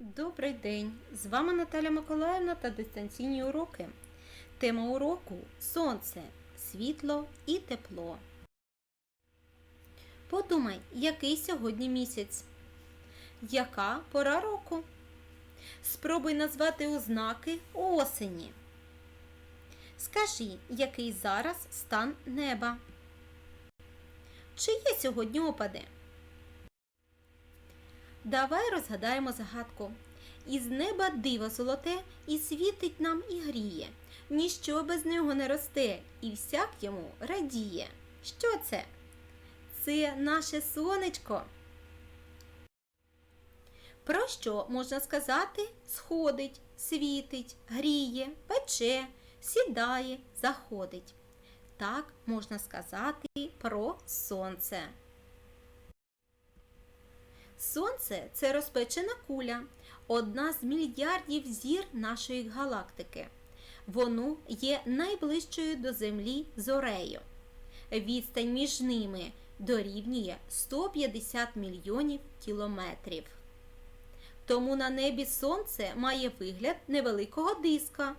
Добрий день! З вами Наталя Миколаївна та дистанційні уроки. Тема уроку Сонце, світло і тепло. Подумай, який сьогодні місяць? Яка пора року? Спробуй назвати ознаки осені. Скажи, який зараз стан неба? Чи є сьогодні опади? Давай розгадаємо загадку. Із неба диво золоте і світить нам і гріє. Ніщо без нього не росте, і всяк йому радіє. Що це? Це наше сонечко. Про що можна сказати? Сходить, світить, гріє, пече, сідає, заходить. Так можна сказати про сонце. Сонце це розпечена куля, одна з мільярдів зір нашої галактики. Воно є найближчою до Землі зорею. Відстань між ними дорівнює 150 мільйонів кілометрів. Тому на небі сонце має вигляд невеликого диска.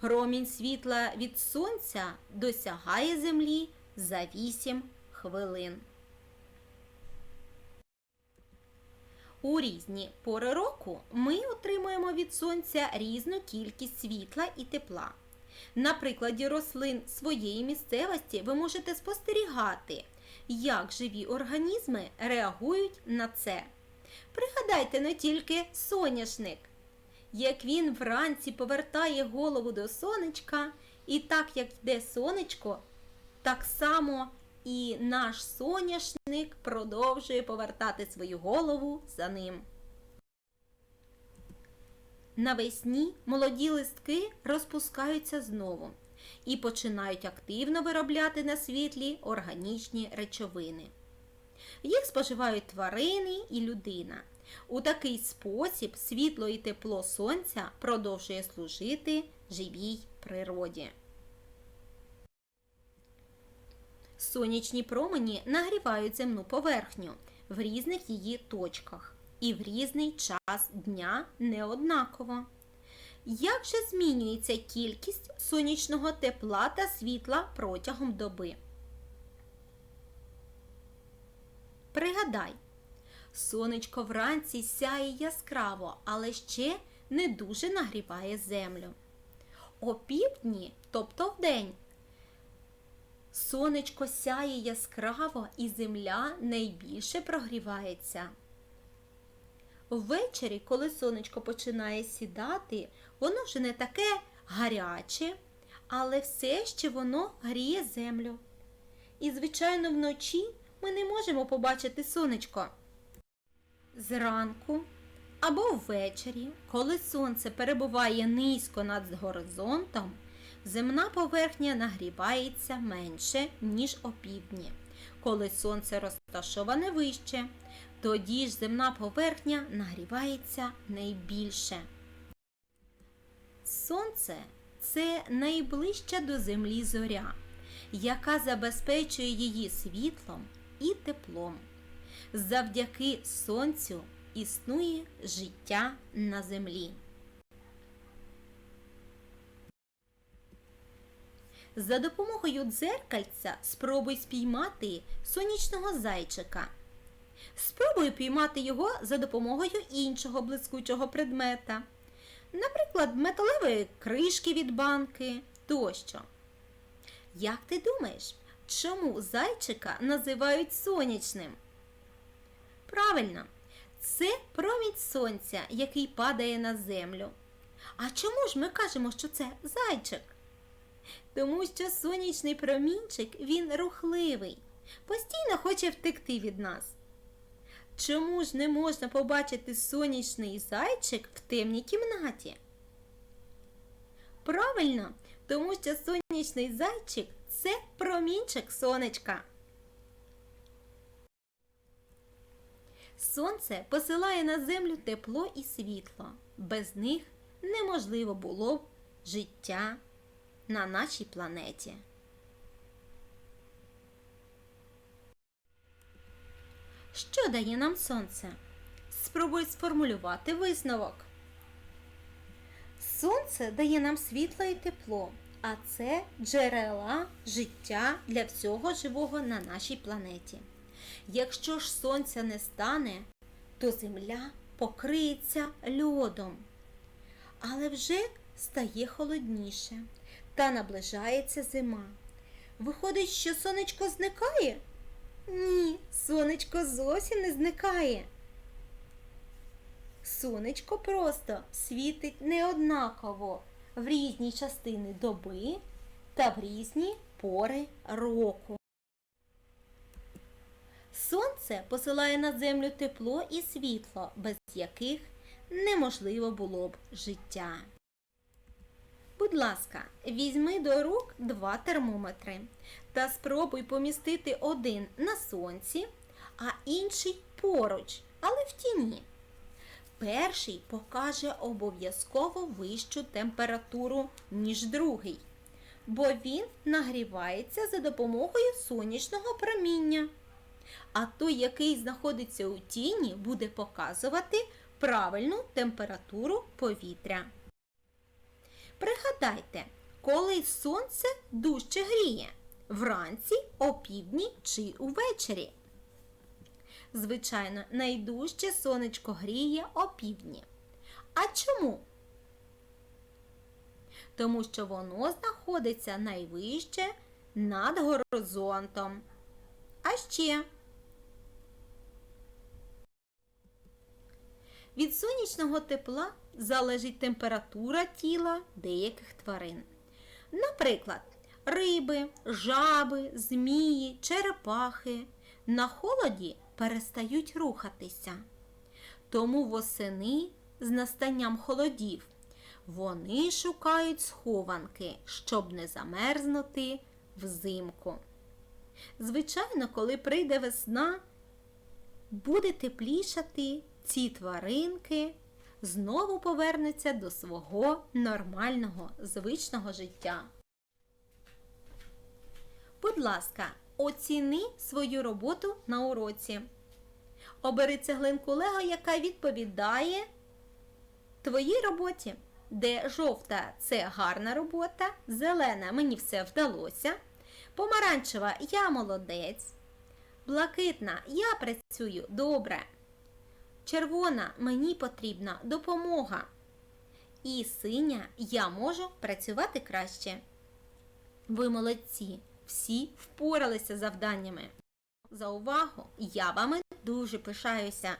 Промінь світла від сонця досягає Землі за 8 хвилин. У різні пори року ми отримуємо від сонця різну кількість світла і тепла. На прикладі рослин своєї місцевості ви можете спостерігати, як живі організми реагують на це. Пригадайте не тільки соняшник, як він вранці повертає голову до сонечка, і так як йде сонечко, так само і наш соняшник продовжує повертати свою голову за ним. Навесні молоді листки розпускаються знову і починають активно виробляти на світлі органічні речовини. Їх споживають тварини і людина. У такий спосіб світло і тепло сонця продовжує служити живій природі. Сонячні промені нагрівають земну поверхню в різних її точках і в різний час дня неоднаково. Як же змінюється кількість сонячного тепла та світла протягом доби? Пригадай, сонечко вранці сяє яскраво, але ще не дуже нагріває землю. О півдні, тобто вдень, Сонечко сяє яскраво і земля найбільше прогрівається. Ввечері, коли сонечко починає сідати, воно вже не таке гаряче, але все ще воно гріє землю. І, звичайно, вночі ми не можемо побачити сонечко. Зранку або ввечері, коли сонце перебуває низько над горизонтом, земна поверхня нагрівається менше, ніж опівдні. Коли сонце розташоване вище, тоді ж земна поверхня нагрівається найбільше. Сонце це найближча до землі зоря, яка забезпечує її світлом і теплом. Завдяки сонцю існує життя на землі. За допомогою дзеркальця спробуй спіймати сонячного зайчика. Спробуй піймати його за допомогою іншого блискучого предмета, наприклад, металевої кришки від банки тощо. Як ти думаєш, чому зайчика називають сонячним? Правильно, це промінь сонця, який падає на землю. А чому ж ми кажемо, що це зайчик? Тому що сонячний промінчик він рухливий, постійно хоче втекти від нас. Чому ж не можна побачити сонячний зайчик в темній кімнаті? Правильно, тому що сонячний зайчик це промінчик сонечка. Сонце посилає на землю тепло і світло. Без них неможливо було б життя на нашій планеті. Що дає нам сонце? спробуй сформулювати висновок. Сонце дає нам світло і тепло, а це джерела життя для всього живого на нашій планеті. Якщо ж сонця не стане, то земля покриється льодом. Але вже стає холодніше та наближається зима. Виходить, що сонечко зникає? Ні, сонечко зовсім не зникає. Сонечко просто світить неоднаково в різні частини доби та в різні пори року. Сонце посилає на землю тепло і світло, без яких неможливо було б життя. Будь ласка, візьми до рук два термометри та спробуй помістити один на сонці, а інший поруч, але в тіні. Перший покаже обов'язково вищу температуру, ніж другий, бо він нагрівається за допомогою сонячного проміння. А той, який знаходиться у тіні, буде показувати правильну температуру повітря. Пригадайте, коли сонце дужче гріє вранці, опівдні чи увечері. Звичайно, найдужче сонечко гріє опівдні. А чому? Тому що воно знаходиться найвище над горизонтом. А ще від сонячного тепла залежить температура тіла деяких тварин. Наприклад, риби, жаби, змії, черепахи на холоді перестають рухатися. Тому восени з настанням холодів вони шукають схованки, щоб не замерзнути взимку. Звичайно, коли прийде весна, буде теплішати, ці тваринки знову повернуться до свого нормального звичного життя. Будь ласка, оціни свою роботу на уроці. Обери цеглинку Лего, яка відповідає твоїй роботі, де жовта це гарна робота, зелена мені все вдалося, помаранчева я молодець, блакитна я працюю добре. Червона мені потрібна допомога. І синя я можу працювати краще. Ви молодці, всі впоралися з завданнями. За увагу я вами дуже пишаюся.